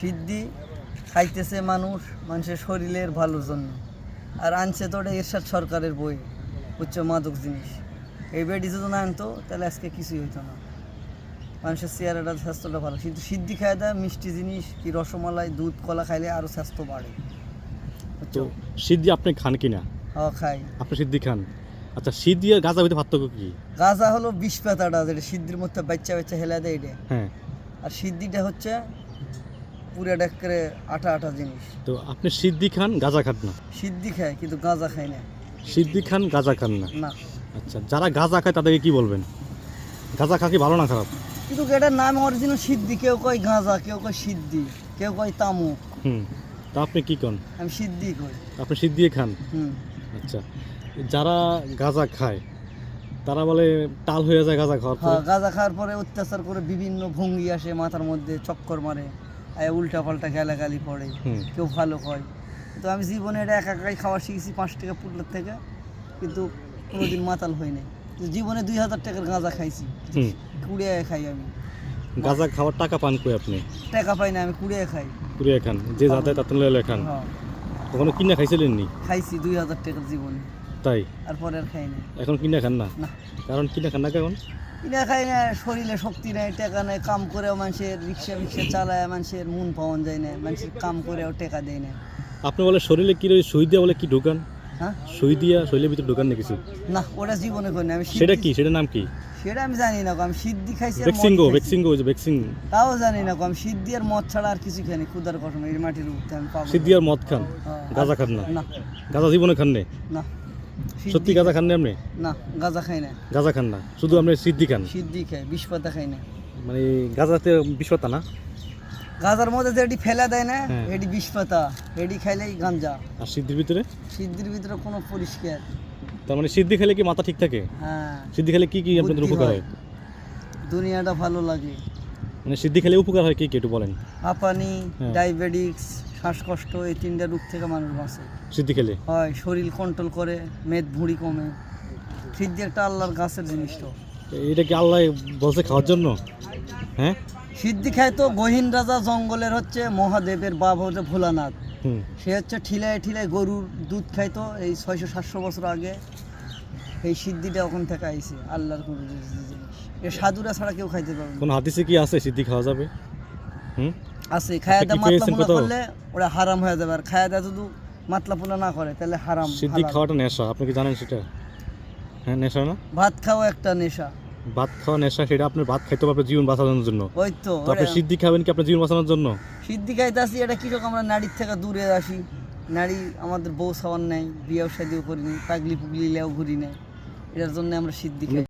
সিদ্ধি খাইতেছে মানুষ মানুষের শরীরের ভালোর জন্য। আর আনছে তো ওটা এরশাদ সরকারের বই উচ্চ মাদক জিনিস। এই বেডি যদি না আনতো তাহলে আজকে কিছুই হইতো না। মানুষের চেয়ারাটা স্বাস্থ্যটা ভালো। কিন্তু সিদ্ধি খাই দেয় মিষ্টি জিনিস কি রসমালাই দুধ কলা খাইলে আরও স্বাস্থ্য বাড়ে। তো সিদ্ধি আপনি খান কিনা? হ্যাঁ খাই। আপনি সিদ্ধি খান। আচ্ছা সিদ্ধি আর গাঁজা ভিতরে পার্থক্য কি? গাঁজা হলো বিষ পাতাটা যেটা সিদ্ধির মধ্যে বাচ্চা বাচ্চা হেলা দেয় এটা। হ্যাঁ। আর সিদ্ধিটা হচ্ছে পুরাটা করে আটা আটা জিনিস। তো আপনি সিদ্ধি খান গাঁজা খান না? সিদ্ধি খায় কিন্তু গাঁজা খায় না। সিদ্ধি খান গাঁজা খান না? না। আচ্ছা যারা গাঁজা খায় তাদেরকে কি বলবেন? গাঁজা খা কি ভালো না খারাপ? কিন্তু এটার নাম অরিজিনাল সিদ্ধি কেউ কয় গাঁজা কেউ কয় সিদ্ধি কেউ কয় তামুক। হুম তা আপনি কি কন? আমি সিদ্ধি কই আপনি সিদ্ধি খান? হুম। আচ্ছা যারা গাঁজা খায় তারা বলে টাল হয়ে যায় গাঁজা খাওয়ার হ্যাঁ পরে গাঁজা খাওয়ার পরে অত্যাচার করে বিভিন্ন ভঙ্গি আসে মাথার মধ্যে চক্কর মারে। উল্টা পাল্টা গালাগালি পড়ে কেউ ভালো কয় তো আমি জীবনে এটা একা একাই খাওয়া শিখেছি পাঁচ টাকা পুটলার থেকে কিন্তু কোনোদিন মাতাল হই নাই। জীবনে দুই হাজার টাকার গাঁজা খাইছি। কুড়িয়ে খাই আমি। গাঁজা খাওয়ার টাকা পান কই আপনি? টাকা পাই না আমি কুড়িয়ে খাই। কুড়িয়ে খান যে যাতে তাতে লয়ে খান। হ্যাঁ। কখনো কিনা খাইছিলেন নি? খাইছি দুই হাজার টাকার জীবনে। তাই? আর পরে আর খাই না এখন কিনা খান না? না। কারণ কিনা খান না কেমন? কিনা খাই না শরীরে শক্তি নেই টাকা নেই কাম করেও মানুষের রিক্সা ফিক্সা চালায় মানুষের মন পাওয়া যায় না মানুষের কাম করেও টাকা দেয় না। আপনি বলে শরীরে কি রয়ে সুই দিয়া বলে কি ঢোকান? হ্যাঁ? সুই দিয়া শরীরের ভিতরে ঢোকান না কিছু না ওটা জীবনে করি না আমি সেটা কি? সেটার নাম কি? সেটা আমি জানি না আমি সিদ্ধি খাইছি খাইছি। ভেক্সিঙ্গো ওই যে ভেক্সিং তাও জানি না আমি সিদ্ধি আর মদ ছাড়া আর কিছু খাইনি ক্ষুদার কসম এই মাটির উঠতে আমি পাবো সিদ্ধি আর মদ খান? হ্যাঁ, গাঁজা খান না? না। গাঁজা জীবনে খান নে। সত্যি গাঁজা খান না আপনি? না গাঁজা খাই না গাঁজা খান না। শুধু আপনি সিদ্ধি খান? সিদ্ধি খাই বিষ পাতা খাই না মানে গাঁজাতে পাতা না? গাঁজার মধ্যে যে এটি ফেলা দেয় না হ্যাঁ। এটি বিষ পাতা। এটি খাইলেই গাঞ্জা আর সিদ্ধির ভিতরে? সিদ্ধির ভিতরে কোনো পরিষ্কার। তার মানে সিদ্ধি খেলে কি মাথা ঠিক থাকে? হ্যাঁ। সিদ্ধি খেলে কি কি আপনাদের উপকার। হয়? দুনিয়াটা ভালো লাগে। মানে সিদ্ধি খেলে উপকার হয় কি কি একটু বলেন। হাঁপানি হ্যাঁ। ডায়াবেটিক্স শ্বাসকষ্ট এই তিনটা রোগ থেকে মানুষ বাঁচে। সিদ্ধি খেলে? হয় শরীর কন্ট্রোল করে মেদ ভুঁড়ি কমে। সিদ্ধি একটা আল্লাহর গাছের জিনিস তো। এটা কি আল্লাহ বলছে খাওয়ার জন্য? হ্যাঁ? সিদ্ধি খায় তো গহীন রাজা জঙ্গলের হচ্ছে মহাদেবের বাপ হচ্ছে ভোলানাথ। সে হচ্ছে ঠিলায় ঠিলায় গরুর দুধ খাইতো এই ছয়শো সাতশো বছর আগে। এই সিদ্ধিটা ওখান থেকে আইছে আল্লাহর এ সাধুরা ছাড়া কেউ খাইতে পারবে কোন হাদিসে কি আছে সিদ্ধি খাওয়া যাবে? হুম? আছে খায়া দা মাতলা করলে ওরা হারাম হয়ে যাবে আর খায়া দা যদি মাতলা না করে তাহলে হারাম সিদ্ধি খাওয়াটা নেশা আপনি কি জানেন সেটা? হ্যাঁ নেশা না? ভাত খাওয়া একটা নেশা। ভাত খাওয়া নেশা সেটা আপনার ভাত খাইতে হবে জীবন বাঁচানোর জন্য। ওই তো আপনি সিদ্ধি খাবেন কি আপনার জীবন বাঁচানোর জন্য? সিদ্ধি খাইতে আসি এটা কীরকম আমরা নারীর থেকে দূরে আসি? নারী আমাদের বউ সাবান নেই বিয়েও শাদিও করিনি পাগলি পুগলি লেও ঘুরি নেই। এটার জন্য আমরা সিদ্ধি খাই